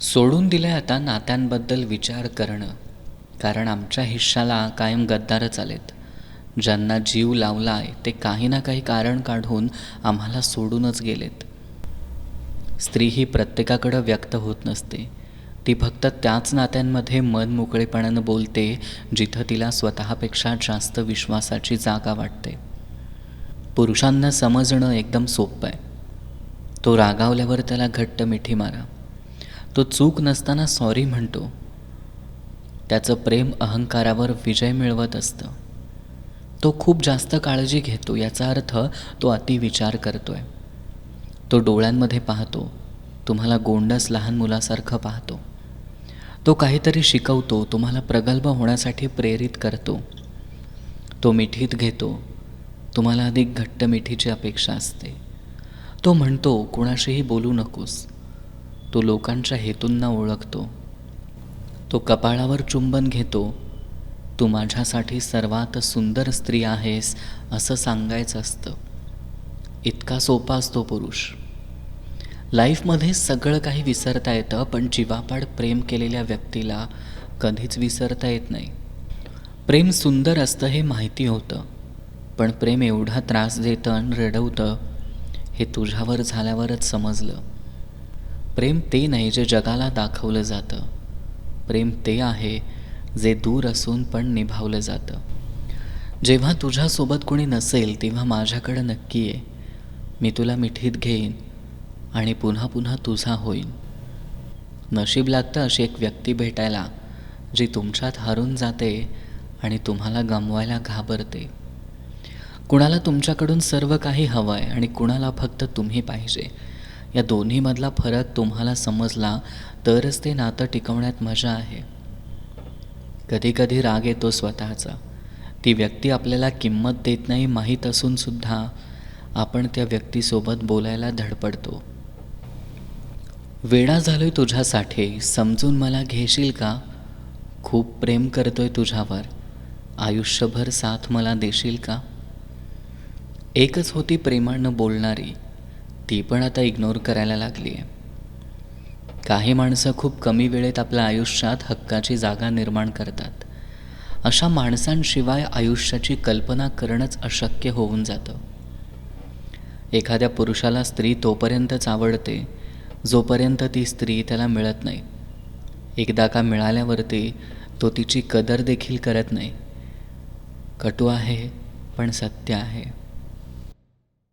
सोडून दिले आता नात्यांबद्दल विचार करणं. कारण आमच्या हिश्शाला कायम गद्दारच आलेत. ज्यांना जीव लावला आहे ते काही ना काही कारण काढून आम्हाला सोडूनच गेलेत. स्त्री ही प्रत्येकाकडं व्यक्त होत नसते. ती फक्त त्याच नात्यांमध्ये मन मोकळेपणानं बोलते जिथं तिला स्वतःपेक्षा जास्त विश्वासाची जागा वाटते. पुरुषांना समजणं एकदम सोपं आहे. तो रागावल्यावर त्याला घट्ट मिठी मारा. तो चूक नसताना सॉरी म्हणतो. त्याचं प्रेम अहंकारावर विजय मिळवत असतं. तो खूप जास्त काळजी घेतो याचा अर्थ तो अतिविचार आहे तो डोळ्यांमध्ये पाहतो तुम्हाला गोंडस लहान मुलासारखं पाहतो. तो काहीतरी शिकवतो तुम्हाला प्रगल्भ होण्यासाठी प्रेरित करतो. तो मिठीत घेतो तुम्हाला अधिक घट्ट मिठीची अपेक्षा असते. तो म्हणतो कुणाशीही बोलू नकोस. तो लोकांच्या हेतूंना ओळखतो. तो कपाळावर चुंबन घेतो. तू माझ्यासाठी सर्वात सुंदर स्त्री आहेस असं सांगायचं असतं. इतका सोपा असतो पुरुष. लाईफमध्ये सगळं काही विसरता येतं पण जीवापाड प्रेम केलेल्या व्यक्तीला कधीच विसरता येत नाही. प्रेम सुंदर असतं हे माहिती होतं पण प्रेम एवढा त्रास देतं आणि रडवतं हे तुझ्यावर झाल्यावरच समजलं. प्रेम ते नाही जे जगाला दाखवलं जातं. प्रेम ते आहे जे दूर असून पण निभावलं जातं. जेव्हा तुझ्यासोबत कोणी नसेल तेव्हा माझ्याकडं नक्की आहे मी तुला मिठीत घेईन आणि पुन्हा पुन्हा तुझा होईन. नशीब लागतं अशी एक व्यक्ती भेटायला जी तुमच्यात हरून जाते आणि तुम्हाला गमवायला घाबरते. कुणाला तुमच्याकडून सर्व काही हवं आहे आणि कुणाला फक्त तुम्ही पाहिजे. या दोन्हीमधला फरक तुम्हाला समजला तरच ते नातं टिकवण्यात मजा आहे. कधीकधी राग येतो स्वतःचा. ती व्यक्ती आपल्याला किंमत देत नाही माहीत असूनसुद्धा आपण त्या व्यक्तीसोबत बोलायला धडपडतो. वेडा झालोय तुझ्यासाठी समजून मला घेशील का? खूप प्रेम करतोय तुझ्यावर. आयुष्यभर साथ मला देशील का? एकच होती प्रेमानं बोलणारी. ती पण आता इग्नोर करायला लागली आहे काही माणसं खूप कमी वेळेत आपल्या आयुष्यात हक्काची जागा निर्माण करतात. अशा माणसांशिवाय आयुष्याची कल्पना करणंच अशक्य होऊन जातं. एखाद्या पुरुषाला स्त्री तोपर्यंतच आवडते जोपर्यंत ती स्त्री त्याला मिळत नाही. एकदा का मिळाल्यावरती तो तिची कदर देखील करत नाही. कटू आहे पण सत्य आहे.